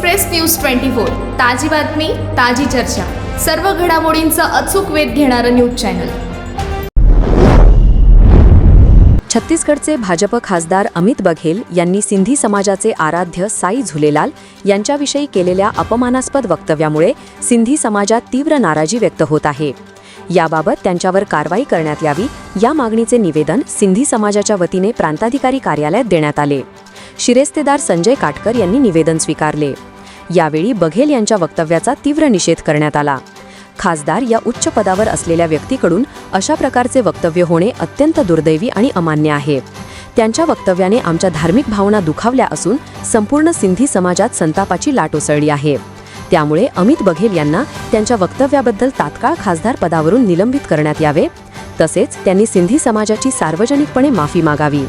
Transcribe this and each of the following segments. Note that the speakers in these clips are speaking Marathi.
एक्सप्रेस न्यूज ट्वेंटी फोर ताजी बातमी ताजी चर्चा. सर्व घडामोडींचा अचूक वेध घेणारं न्यूज चॅनल. छत्तीसगडचे भाजप खासदार अमित बघेल यांनी सिंधी समाजाचे आराध्य साई झुलेलाल यांच्याविषयी केलेल्या अपमानास्पद वक्तव्यामुळे सिंधी समाजात तीव्र नाराजी व्यक्त होत आहे. याबाबत त्यांच्यावर कारवाई करण्यात यावी या मागणीचे निवेदन सिंधी समाजाच्या वतीने प्रांताधिकारी कार्यालयात देण्यात आले. शिरेस्तेदार संजय काटकर यांनी निवेदन स्वीकारले. यावेळी बघेल यांच्या वक्तव्याचा तीव्र निषेध करण्यात आला. खासदार या उच्च पदावर असलेल्या व्यक्तीकडून अशा प्रकारचे वक्तव्य होणे अत्यंत दुर्दैवी आणि अमान्य आहे. त्यांच्या वक्तव्याने आमच्या धार्मिक भावना दुखावल्या असून संपूर्ण सिंधी समाजात संतापाची लाट उसळली आहे. त्यामुळे अमित बघेल यांना त्यांच्या वक्तव्याबद्दल तात्काळ खासदार पदावरून निलंबित करण्यात यावे. तसेच त्यांनी सिंधी समाजाची सार्वजनिकपणे माफी मागावी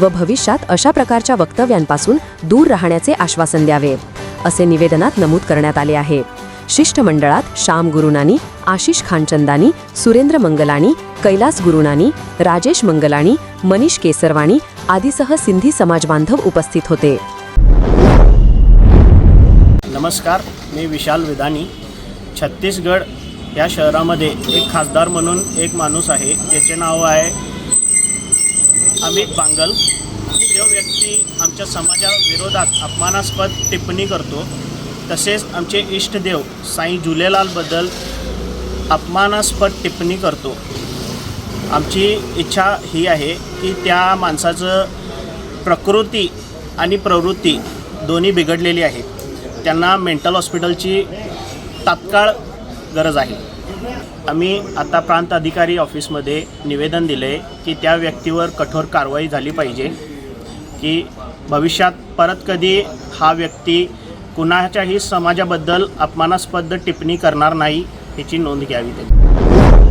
व भविष्यात अशा प्रकारच्या वक्तव्यांपासून दूर राहण्याचे आश्वासन द्यावे. असे निवेदनात नमूद करण्यात आले आहे. शिष्टमंडळात श्याम गुरुनानी आशिष खानचंदानी सुरेंद्र मंगलानी कैलास गुरुनानी राजेश मंगलानी मनीष केसरवाणी आदीसह सिंधी समाज बांधव उपस्थित होते. नमस्कार मी विशाल विदानी. छत्तीसगड या शहरामध्ये एक खासदार म्हणून एक माणूस आहे ज्याचे नाव आहे अमित बांगल जो व्यक्ती आमच्या समाजाविरोधात अपमानास्पद टिप्पणी करतो. तसेच आमचे इष्टदेव साई झुलेलालबद्दल अपमानास्पद टिप्पणी करतो. आमची इच्छा ही आहे की त्या माणसाचं प्रकृती आणि प्रवृत्ती दोन्ही बिघडलेली आहे. त्यांना मेंटल हॉस्पिटलची तात्काळ गरज आहे. आम्ही आता प्रांत अधिकारी ऑफिसमध्ये निवेदन दिले की त्या व्यक्तीवर कठोर कारवाई झाली पाहिजे. की भविष्यात परत कधी हा व्यक्ती कुणाच्याही समाजाबद्दल अपमानास्पद टिप्पणी करणार नाही याची नोंद घ्यावी त्यांनी.